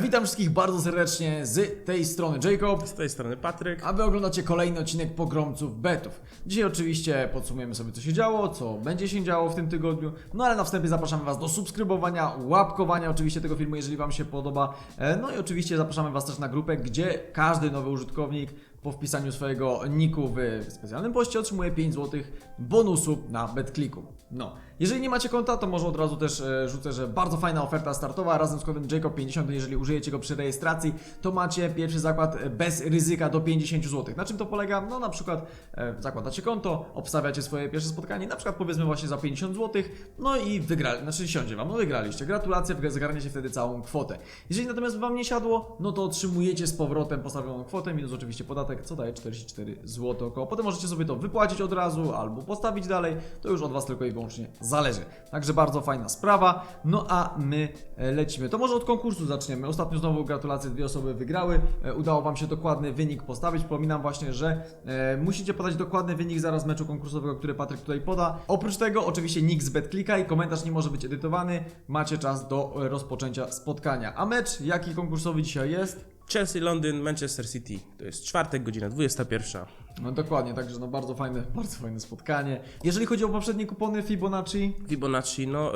Witam wszystkich bardzo serdecznie z tej strony Jacob, Z tej strony Patryk. a wy oglądacie kolejny odcinek Pogromców Betów. Dzisiaj oczywiście podsumujemy sobie co się działo, co będzie się działo w tym tygodniu, no ale na wstępie zapraszamy was do subskrybowania, łapkowania oczywiście tego filmu, jeżeli wam się podoba. E, No i oczywiście zapraszamy was też na grupę, gdzie każdy nowy użytkownik po wpisaniu swojego niku w specjalnym poście otrzymuje 5 zł bonusu na BetClicku. No, jeżeli nie macie konta, to może od razu też e, rzucę, że bardzo fajna oferta startowa razem z kodem Jacob50, jeżeli użyjecie go przy rejestracji, to macie pierwszy zakład e, bez ryzyka do 50 zł. Na czym to polega? No na przykład e, zakładacie konto, obstawiacie swoje pierwsze spotkanie, na przykład powiedzmy właśnie za 50 zł, no i wygrali, znaczy siądzie wam, no wygraliście. Gratulacje, zgarniecie wtedy całą kwotę. Jeżeli natomiast wam nie siadło, no to otrzymujecie z powrotem postawioną kwotę, minus oczywiście podatek, co daje 44 zł około. Potem możecie sobie to wypłacić od razu albo postawić dalej, to już od was tylko i wyłącznie zależy. Także bardzo fajna sprawa. No a my e, lecimy. To może od konkursu zaczniemy. Ostatnio znowu gratulacje, dwie osoby wygrały. E, Udało wam się dokładny wynik postawić. Przypominam właśnie, że e, musicie podać dokładny wynik zaraz meczu konkursowego, który Patryk tutaj poda. Oprócz tego oczywiście nick z BetClicka i komentarz nie może być edytowany. Macie czas do rozpoczęcia spotkania. A mecz jaki konkursowy dzisiaj jest? Chelsea, Londyn, Manchester City. To jest czwartek, godzina 21. No dokładnie, także no bardzo fajne, bardzo fajne spotkanie. Jeżeli chodzi o poprzednie kupony Fibonacci, Fibonacci, no,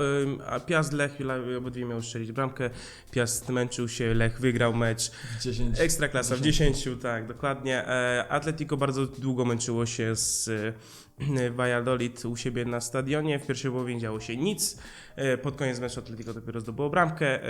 a Piast Lech, obydwie miały strzelić bramkę. Piast męczył się, Lech wygrał mecz. 10. Ekstra klasa w 10, tak, dokładnie. E, Atletico bardzo długo męczyło się z Valladolid u siebie na stadionie. W pierwszej połowie nie działo się nic. E, Pod koniec meczu Atletico dopiero zdobyło bramkę. E,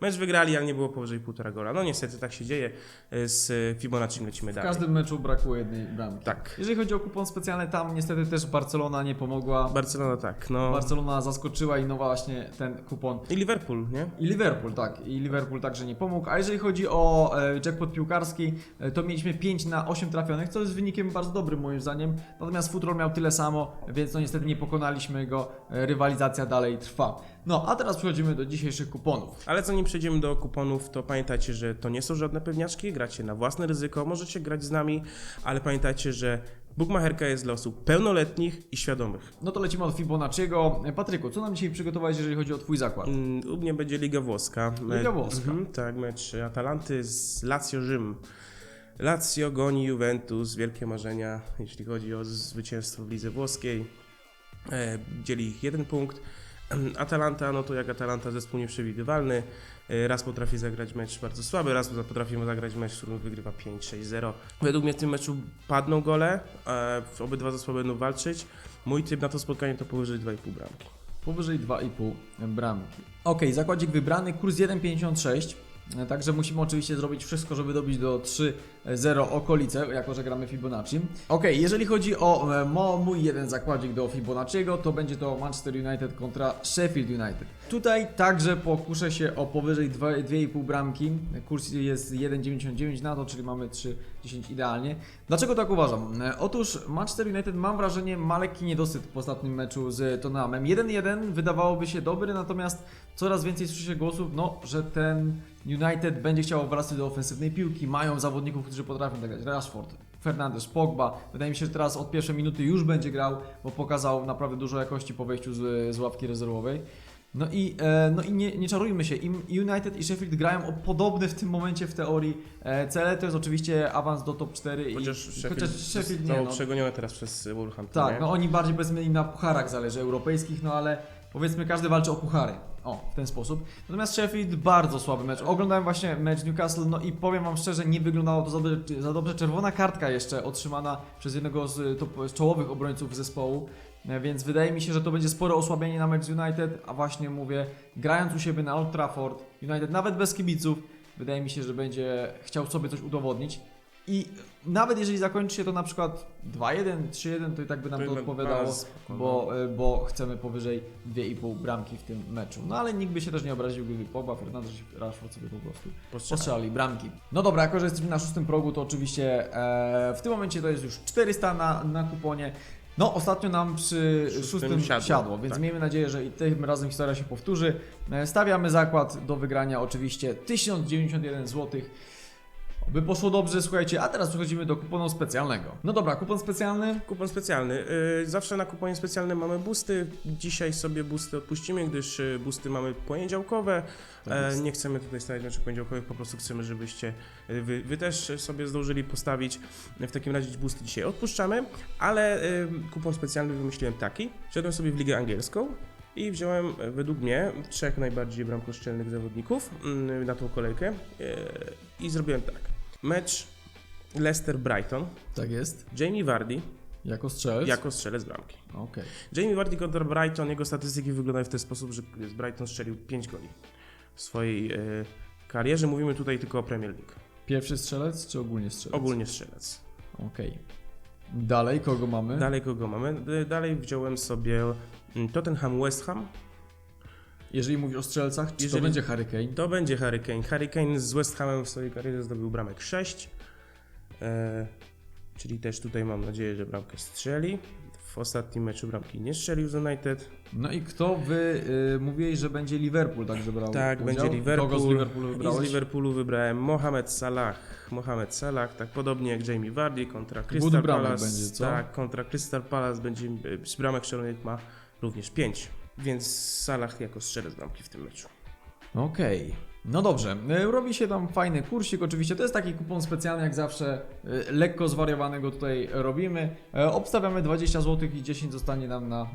Mecz wygrali, ale nie było powyżej półtora gola. No niestety tak się dzieje. E, Z Fibonacci lecimy W dalej. każdym meczu brakło jednej bramki. Tak. Jeżeli chodzi o kupon specjalny, tam niestety też Barcelona nie pomogła. Barcelona tak, no. Barcelona zaskoczyła i no właśnie ten kupon. I Liverpool, nie? I Liverpool, tak. I Liverpool także nie pomógł. A jeżeli chodzi o e, jackpot piłkarski, e, to mieliśmy 5 na 8 trafionych, co jest wynikiem bardzo dobrym moim zdaniem. Natomiast Futrol miał tyle samo, więc no niestety nie pokonaliśmy go. E, rywalizacja dalej trwa. No, a teraz przechodzimy do dzisiejszych kuponów. Ale zanim przejdziemy do kuponów, to pamiętajcie, że to nie są żadne pewniaczki, gracie na własne ryzyko, możecie grać z nami, ale pamiętajcie, że bookmacherka jest dla osób pełnoletnich i świadomych. No to lecimy od Fibonacciego. Patryku, co nam dzisiaj przygotowałeś, jeżeli chodzi o Twój zakład? Mm, U mnie będzie Liga Włoska. Liga Włoska. Mhm, tak, mecz Atalanty z Lazio Rzym. Lazio goni Juventus, wielkie marzenia, jeśli chodzi o zwycięstwo w lidze włoskiej. E, dzieli ich jeden punkt. Atalanta, no to jak Atalanta zespół nieprzewidywalny. E, Raz potrafi zagrać mecz bardzo słaby, raz potrafi zagrać mecz, w którym wygrywa 5-6-0. Według mnie w tym meczu padną gole, e, obydwa zespoły będą walczyć. Mój typ na to spotkanie to powyżej 2,5 bramki. Powyżej 2,5 bramki. Ok, zakładzik wybrany, kurs 1,56. Także musimy oczywiście zrobić wszystko, żeby dobić do 3,0 okolice, jako że gramy Fibonacci. Ok, jeżeli chodzi o e, mój jeden zakładzik do Fibonacciego, to będzie to Manchester United kontra Sheffield United. Tutaj także pokuszę się o powyżej 2 2,5 bramki. Kurs jest 1,99 na to, czyli mamy 3,10 idealnie. Dlaczego tak uważam? Otóż Manchester United mam wrażenie ma lekki niedosyt po ostatnim meczu z Tottenhamem. 1-1 wydawałoby się dobry, natomiast coraz więcej słyszy się głosów, no, że ten United będzie chciał wracać do ofensywnej piłki, mają zawodników, którzy potrafią tak. Rashford, Fernandes, Pogba. Wydaje mi się, że teraz od pierwszej minuty już będzie grał, bo pokazał naprawdę dużo jakości po wejściu z, z ławki rezerwowej. No i, e, no i nie, nie czarujmy się, Im United i Sheffield grają o podobne w tym momencie w teorii e, cele, to jest oczywiście awans do top 4 Chociaż i Sheffield, chociaż Sheffield nie, no. przegonione teraz przez Wolverhampton. Tak, nie? no oni bardziej powiedzmy im na pucharach zależy, europejskich, no ale powiedzmy każdy walczy o puchary. O, w ten sposób. Natomiast Sheffield bardzo słaby mecz. Oglądałem właśnie mecz Newcastle, no i powiem wam szczerze, nie wyglądało to za. Za dobrze. Czerwona kartka jeszcze otrzymana przez jednego z, top, czołowych obrońców zespołu. E, Więc wydaje mi się, że to będzie spore osłabienie na mecz United, a właśnie mówię, grając u siebie na Old Trafford, United nawet bez kibiców, wydaje mi się, że będzie chciał sobie coś udowodnić. I nawet jeżeli zakończy się to na przykład 2-1, 3-1, to i tak by nam To to odpowiadało, bo, e, bo chcemy powyżej 2,5 bramki w tym meczu. No ale nikt by się też nie obraził, gdyby Pogba, Fernandes i Rashford sobie po prostu Postrzela. postrzelali bramki. No dobra, jako że jesteśmy na szóstym progu, to oczywiście e, w tym momencie to jest już 400 na, na kuponie. No, ostatnio nam przy Szóstym szóstym siadło, siadło, więc tak. miejmy nadzieję, że i tym razem historia się powtórzy. E, Stawiamy zakład do wygrania oczywiście 1091 zł. By poszło dobrze, słuchajcie, a teraz przechodzimy do kuponu specjalnego. No dobra, kupon specjalny. Kupon specjalny. Y, Zawsze na kuponie specjalnym mamy boosty. Dzisiaj sobie boosty odpuścimy, gdyż y, boosty mamy poniedziałkowe. Tak E. Nie chcemy tutaj stawiać meczów poniedziałkowych, po prostu chcemy, żebyście y, wy, wy też sobie zdążyli postawić. W takim razie boosty dzisiaj odpuszczamy, ale kupon specjalny wymyśliłem taki. Szedłem sobie w ligę angielską. I wziąłem według mnie trzech najbardziej bramkoszczelnych zawodników mm, na tą kolejkę i zrobiłem tak. Mecz Leicester-Brighton, Tak jest. Jamie Vardy Jako strzelec. jako strzelec bramki. Okej. Jamie Vardy kontra Brighton, jego statystyki wyglądają w ten sposób, że Brighton strzelił 5 goli w swojej e, karierze. Mówimy tutaj tylko o Premier League. Pierwszy strzelec czy ogólnie strzelec? Ogólnie strzelec. Okej. Dalej, kogo mamy? Dalej kogo mamy? Dalej wziąłem sobie mm, Tottenham West Ham. Jeżeli mówisz o strzelcach, czy Jeżeli- to będzie Harry Kane? To będzie Harry Kane. Harry Kane z West Hamem w swojej karierze zdobył bramek 6. E, czyli też tutaj mam nadzieję, że bramkę strzeli. W ostatnim meczu bramki nie strzelił z United. No i kto wy y, mówiłeś, że będzie Liverpool także brał Tak, udział? będzie Liverpool. Kogo z Liverpoolu I z wybrałeś? Liverpoolu wybrałem Mohamed Salah. Mohamed Salah, tak podobnie jak Jamie Vardy kontra Crystal Palace. będzie, co? Tak, kontra Crystal Palace będzie e, z bramek strzelonych ma również 5. Więc Salah jako strzelec bramki w tym meczu. Okej. No dobrze, y, robi się tam fajny kursik, oczywiście to jest taki kupon specjalny jak zawsze, y, lekko zwariowanego tutaj robimy. E, Obstawiamy 20 zł i 10 zostanie nam na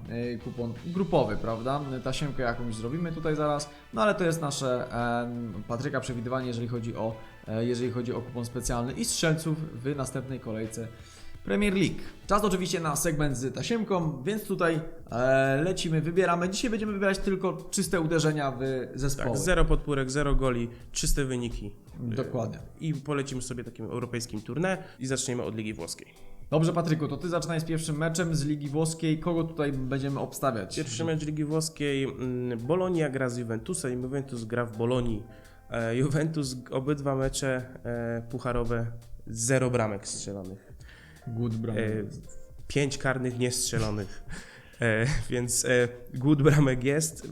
kupon grupowy, prawda? Tasiemkę jakąś zrobimy tutaj zaraz, no ale to jest nasze Patryka przewidywanie, jeżeli chodzi o, e, jeżeli chodzi o kupon specjalny i strzelców w następnej kolejce Premier League. Czas oczywiście na segment z tasiemką, więc tutaj e, lecimy, wybieramy. Dzisiaj będziemy wybierać tylko czyste uderzenia w zespoły. Tak, zero podpórek, zero goli, czyste wyniki. Dokładnie. I polecimy sobie takim europejskim tournée i zaczniemy od Ligi Włoskiej. Dobrze, Patryku, to ty zaczynaj z pierwszym meczem z Ligi Włoskiej. Kogo tutaj będziemy obstawiać? Pierwszy mecz Ligi Włoskiej, mm, Bolonia gra z Juventusem i Juventus gra w Bolonii. E, Juventus obydwa mecze e, pucharowe, zero bramek strzelonych. Good. E, pięć karnych niestrzelonych. E, więc e, good bramek jest.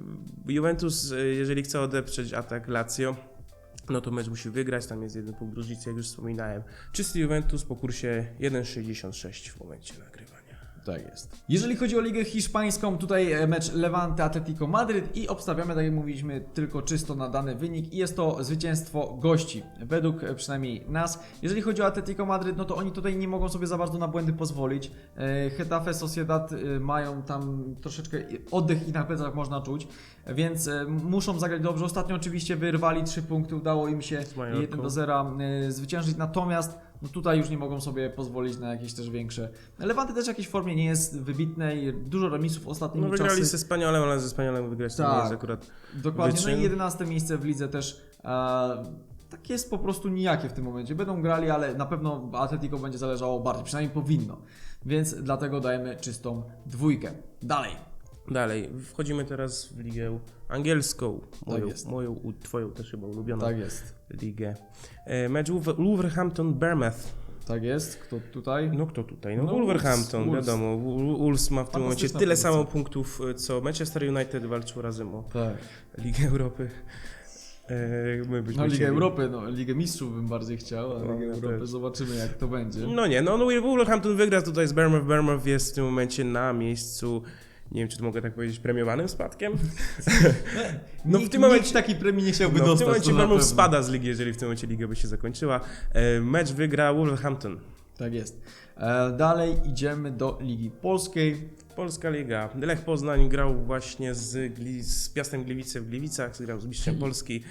Juventus, e, jeżeli chce odeprzeć atak Lazio, no to mecz musi wygrać, tam jest jeden punkt różnicy, jak już wspominałem. Czysty Juventus po kursie 1,66 w momencie nagrywania. Tak jest. Jeżeli chodzi o Ligę Hiszpańską, tutaj e, mecz Levante Atletico Madryt i obstawiamy, tak jak mówiliśmy, tylko czysto na dany wynik i jest to zwycięstwo gości, według e, przynajmniej nas. Jeżeli chodzi o Atletico Madryt, no to oni tutaj nie mogą sobie za bardzo na błędy pozwolić. E, Getafe, Sociedad e, mają tam troszeczkę oddech i na plecach można czuć, więc e, muszą zagrać dobrze. Ostatnio oczywiście wyrwali 3 punkty, udało im się Majorką. 1 do 0 e, zwyciężyć, natomiast no tutaj już nie mogą sobie pozwolić na jakieś też większe. Levante też w jakiejś formie nie jest wybitne i dużo remisów ostatnimi No wygrali czasy. ze Spaniolem, ale ze Spaniolem wygrać to Tak. nie jest akurat Dokładnie, no wyczyn. i 11 miejsce w lidze też e, tak jest po prostu nijakie w tym momencie. Będą grali, ale na pewno Atletico będzie zależało bardziej, przynajmniej powinno. Więc dlatego dajemy czystą dwójkę. Dalej. Dalej, wchodzimy teraz w ligę angielską, moją, jest. moją twoją też chyba ulubioną Tak jest. ligę. E, Mecz Wolver- Wolverhampton-Bournemouth. Tak jest. Kto tutaj? No kto tutaj? No, No, Wolverhampton, Wolves. wiadomo. Wol- Wolves ma w tym momencie tyle samo punktów, e, co Manchester United walczył razem o Tak. Ligę Europy. E, my byśmy No Ligę chcieli- Europy, no Ligę Mistrzów bym bardziej chciał, a No, Ligę Europy też. zobaczymy jak to będzie. No nie, no, no Wolverhampton wygra tutaj z Bournemouth. Bournemouth jest w tym momencie na miejscu, nie wiem czy to mogę tak powiedzieć, premiowanym spadkiem. No w tym momencie- taki premii nie chciałby No, w dostać. tym momencie Bournemouth spada z ligi, jeżeli w tym momencie liga by się zakończyła. E, mecz wygra Wolverhampton. Tak jest. E, dalej idziemy do Ligi Polskiej. Polska Liga. Lech Poznań grał właśnie z, Gli- z Piastem Gliwice w Gliwicach, grał z mistrzem Polski.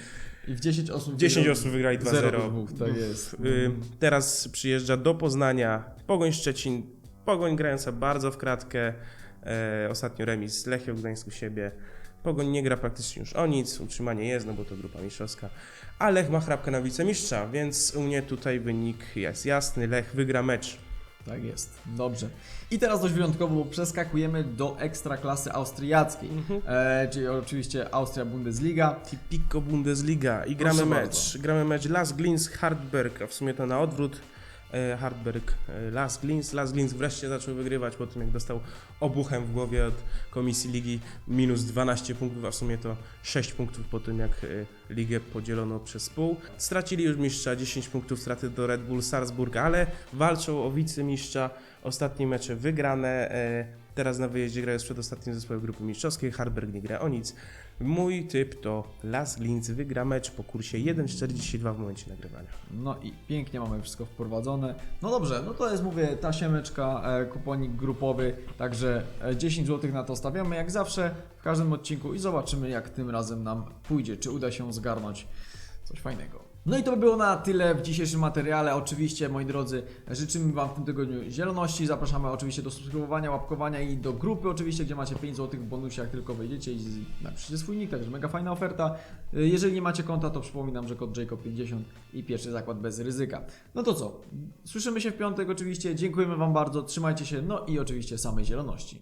I w 10 osób 10 wygrał- osób wygrali 2-0. zero do dwóch, tak jest. Y, Teraz przyjeżdża do Poznania Pogoń Szczecin. Pogoń grająca bardzo w kratkę. E, ostatnio remis z Lechią Gdańsk u siebie. Pogoń nie gra praktycznie już o nic, utrzymanie jest, no bo to grupa mistrzowska. A Lech ma chrapkę na wicemistrza, więc u mnie tutaj wynik jest jasny. Lech wygra mecz. Tak jest. Dobrze. I teraz dość wyjątkowo, przeskakujemy do ekstraklasy austriackiej. E, czyli oczywiście Austria Bundesliga. Typico Bundesliga i gramy Proszę mecz. bardzo. Gramy mecz Las Glins Hartberg, a w sumie to na odwrót. E, Hartberg, e, Las Glins. Las Glins wreszcie zaczął wygrywać po tym, jak dostał obuchem w głowie od Komisji Ligi minus 12 punktów, a w sumie to 6 punktów po tym, jak e, ligę podzielono przez pół. Stracili już mistrza, 10 punktów straty do Red Bull Salzburg, ale walczą o wicemistrza. Ostatnie mecze wygrane. Teraz na wyjeździe grają z przedostatnim zespołem grupy mistrzowskiej. Harberg nie gra o nic. Mój typ to Las Glins wygra mecz po kursie 1,42 w momencie nagrywania. No i pięknie mamy wszystko wprowadzone. No dobrze, no to jest, mówię, ta siemeczka, e, kuponik grupowy, także e, 10 zł na to stawiamy jak zawsze w każdym odcinku i zobaczymy jak tym razem nam pójdzie, czy uda się zgarnąć coś fajnego. No i to by było na tyle w dzisiejszym materiale. Oczywiście, moi drodzy, życzymy Wam w tym tygodniu zieloności. Zapraszamy oczywiście do subskrybowania, łapkowania i do grupy oczywiście, gdzie macie 5 zł w bonusie, jak tylko wejdziecie i napiszecie swój nick, także mega fajna oferta. Jeżeli nie macie konta, to przypominam, że kod Jacob50 i pierwszy zakład bez ryzyka. No to co? Słyszymy się w piątek oczywiście. Dziękujemy Wam bardzo, trzymajcie się, no i oczywiście samej zieloności.